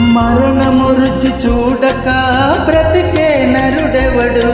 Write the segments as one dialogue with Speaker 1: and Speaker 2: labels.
Speaker 1: మరణము రుచి చూడక బ్రతికే నరుడెవడు?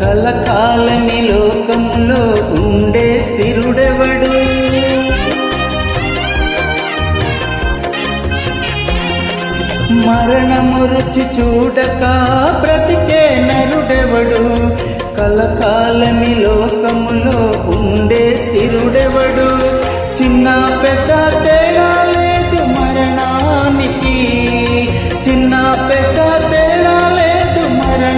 Speaker 1: కలకాలమి లోకంలో ఉండే స్థిరుడెవడు? మరణము రుచి చూడక బ్రతికే నరుడెవడు? కలకాలమి లోకములో ఉండే స్థిరుడెవడు? చిన్న పెద్ద తేడా